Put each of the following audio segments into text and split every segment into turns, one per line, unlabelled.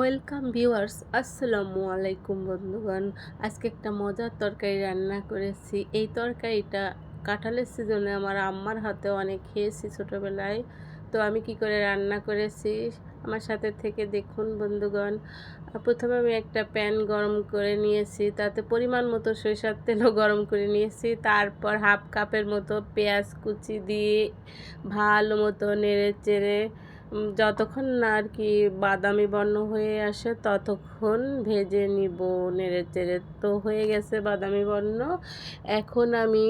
Welcome viewers, আসসালামু আলাইকুম বন্ধুগণ। আজকে একটা মজার তরকারি রান্না করেছি। এই তরকারিটা কাঁঠালের সিজনে আমার আম্মার হাতে অনেক খেয়েছি ছোটোবেলায়। তো আমি কি করে রান্না করেছি আমার সাথে থেকে দেখুন বন্ধুগণ। প্রথমে আমি একটা প্যান গরম করে নিয়েছি, তাতে পরিমাণ মতো সরিষার তেলও গরম করে নিয়েছি। তারপর হাফ কাপের মতো পেঁয়াজ কুচি দিয়ে ভালো মতো নেড়ে চেড়ে যতক্ষণ না আর কি বাদামি বর্ণ হয়ে আসে, ততক্ষণ ভেজে নিব। নেড়ে চেড়ে তো হয়ে গেছে বাদামি বর্ণ। এখন আমি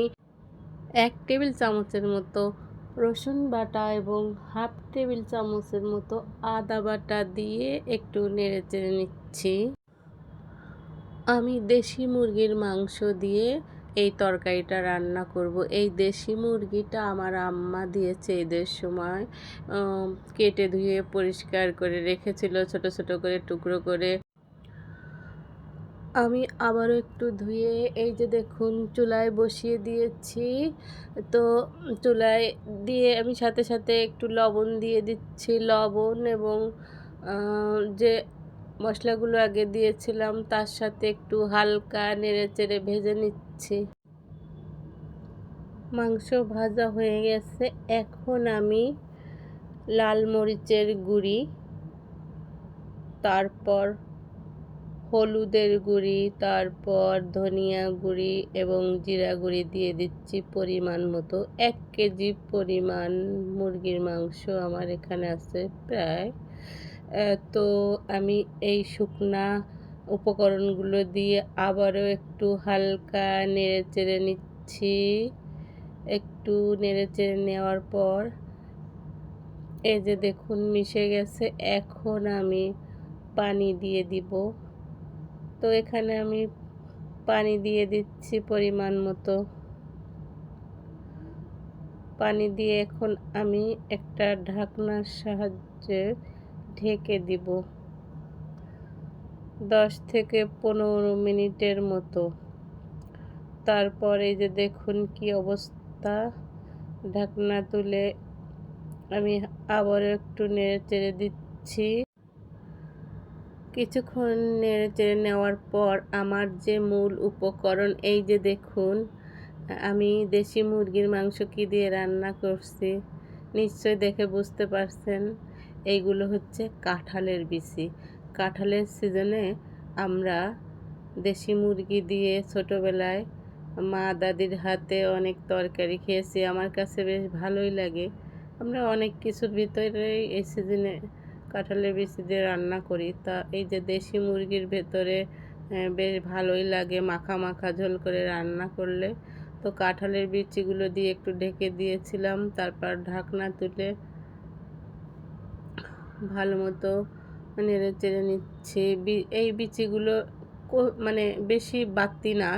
এক টেবিল চামচের মতো রসুন বাটা এবং হাফ টেবিল চামচের মতো আদা বাটা দিয়ে একটু নেড়ে চেড়ে নিচ্ছি। আমি দেশি মুরগির মাংস দিয়ে এই তরকারিটা রান্না করব। এই দেশি মুরগিটা আমার আম্মা দিয়েছে ঈদের সময়। কেটে ধুয়ে পরিষ্কার করে রেখেছিল, ছোট ছোট করে টুকরো করে। আমি আবারও একটু ধুয়ে এই যে দেখুন চুলায় বসিয়ে দিয়েছি। তো চুলায় দিয়ে আমি সাথে সাথে একটু লবণ দিয়ে দিচ্ছি। লবণ এবং যে মশলাগুলো আগে দিয়েছিলাম, তার সাথে একটু হালকা নেড়ে চেড়ে ভেজে নিচ্ছি। মাংস ভাজা হয়ে গেছে। এখন আমি লাল মরিচের গুঁড়ি, তারপর হলুদের গুঁড়ি, তারপর ধনিয়া গুঁড়ি এবং জিরা গুঁড়ি দিয়ে দিচ্ছি পরিমাণ মতো। এক কেজি পরিমাণ মুরগির মাংস আমার এখানে আছে প্রায় তো আমি এই শুকনা উপকরণগুলো দিয়ে আবারও একটু হালকা নেড়ে চেড়ে নিচ্ছি। একটু নেড়ে চেড়ে নেওয়ার পর এই যে দেখুন মিশে গেছে, এখন আমি পানি দিয়ে দিব। তো এখানে আমি পানি দিয়ে দিচ্ছি পরিমাণ মতো। পানি দিয়ে এখন আমি একটা ঢাকনার সাহায্যে ঢেকে দিব। দশ থেকে পনেরো মিনিটের মতো। তারপর যে দেখুন কি অবস্থা। ঢাকনা তুলে আমি আবার একটু নেড়ে চেড়ে দিচ্ছি। কিছুক্ষণ নেড়ে চেড়ে নেওয়ার পর আমার যে মূল উপকরণ, এই যে দেখুন, আমি দেশি মুরগির মাংস কি দিয়ে রান্না করছি নিশ্চয় দেখে বুঝতে পারছেন। এইগুলো হচ্ছে কাঁঠালের বিচি। কাঁঠালের সিজনে আমরা দেশি মুরগি দিয়ে ছোটোবেলায় মা দাদির হাতে অনেক তরকারি খেয়েছি। আমার কাছে বেশ ভালোই লাগে। আমরা অনেক কিছুর ভিতরেই এই সিজনে কাঁঠালের বিচি দিয়ে রান্না করি। তা এই যে দেশি মুরগির ভেতরে বেশ ভালোই লাগে মাখা মাখা ঝোল করে রান্না করলে। তো কাঁঠালের বিচিগুলো দিয়ে একটু ঢেকে দিয়েছিলাম, তারপর ঢাকনা তুলে ভালো মতো নেড়ে চেড়ে নিচ্ছি। এই বিচিগুলো মানে বেশি বাড়তি না,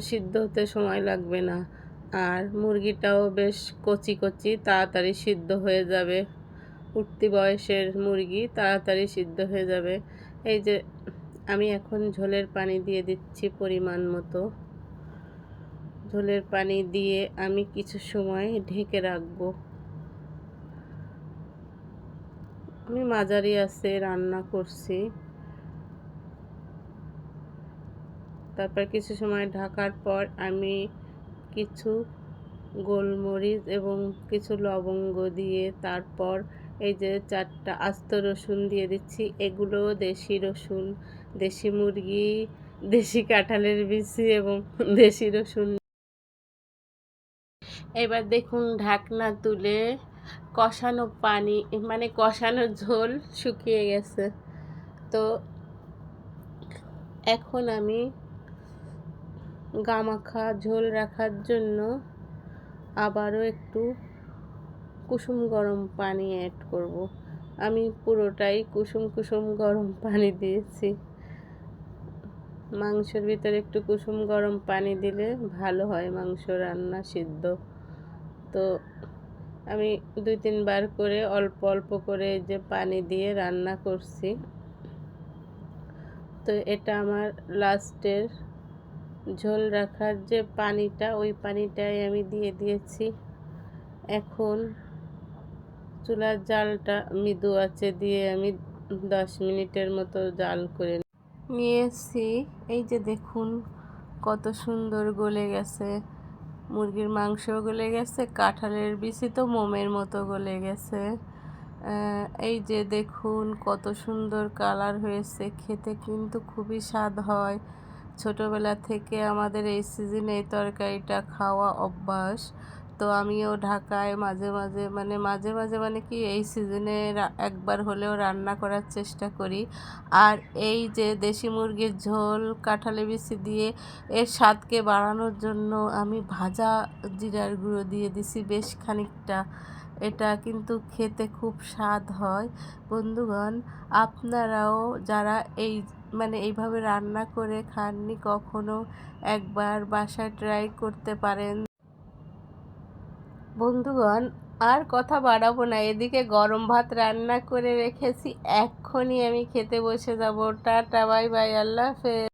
সিদ্ধ হতে সময় লাগবে না। আর মুরগিটাও বেশ কচি কচি, তাড়াতাড়ি সিদ্ধ হয়ে যাবে। উঠতি বয়সের মুরগি, তাড়াতাড়ি সিদ্ধ হয়ে যাবে। এই যে, আমি এখন ঝোলের পানি দিয়ে দিচ্ছি পরিমাণ মতো। ঝোলের পানি দিয়ে আমি কিছু সময় ঢেকে রাখব। আমি মাঝারি আছে, রান্না করছি। তারপর কিছু সময় ঢাকার পর আমি কিছু গোলমরিচ এবং কিছু লবঙ্গ দিয়ে তারপর এই যে চারটা আস্ত রসুন দিয়ে দিচ্ছি। এগুলো দেশি রসুন, দেশি মুরগি, দেশি কাঁঠালের বিচি এবং দেশি রসুন। এবার দেখুন ঢাকনা তুলে কষানো পানি মানে কষানো ঝোল শুকিয়ে গেছে। তো এখন আমি গামাখা ঝোল রাখার জন্য আবারও একটু কুসুম গরম পানি অ্যাড করব। আমি পুরোটাই কুসুম কুসুম গরম পানি দিয়েছি। মাংসের ভিতরে একটু কুসুম গরম পানি দিলে ভালো হয় মাংস রান্না সিদ্ধ। তো আমি দুই, তিনবার করে অল্প অল্প করে যে পানি দিয়ে রান্না করছি। তো এটা আমার লাস্টের ঝোল রাখার যে পানিটা, ওই পানিটাই আমি দিয়ে দিয়েছি। এখন চুলার জালটা মৃদু আছে দিয়ে আমি দশ মিনিটের মতো জাল করে নিয়েছি। এই যে দেখুন, কত সুন্দর গলে গেছে। মুরগির মাংস গলে গেছে, কাঁঠালের বিচি তো মোমের মতো গলে গেছে। এই যে দেখুন কত সুন্দর কালার হয়েছে, খেতে কিন্তু খুবই স্বাদ হয়। ছোটবেলা থেকে আমাদের এই সিজনে এই তরকারিটা খাওয়া অভ্যাস। তো আমিও ঢাকায় মাঝে মাঝে মানে মাঝে মাঝে মানে কি এই সিজনে একবার হলেও রান্না করার চেষ্টা করি। আর এই যে দেশি মুরগির ঝোল কাঁঠালে বিচি দিয়ে এর স্বাদকে বাড়ানোর জন্য আমি ভাজা জিরার গুঁড়ো দিয়ে দিছি বেশ খানিকটা। এটা কিন্তু খেতে খুব স্বাদ হয়। বন্ধুগণ, আপনারাও যারা এই মানে এইভাবে রান্না করে খাননি কখনো একবার বাসায় ট্রাই করতে পারেন। বন্ধুগণ, আর কথা বাড়াবো না। এদিকে গরম ভাত রান্না করে রেখেছি। এক্ষুনি আমি খেতে বসে যাব। টাটা, বাই বাই, আল্লাহ হাফেজ।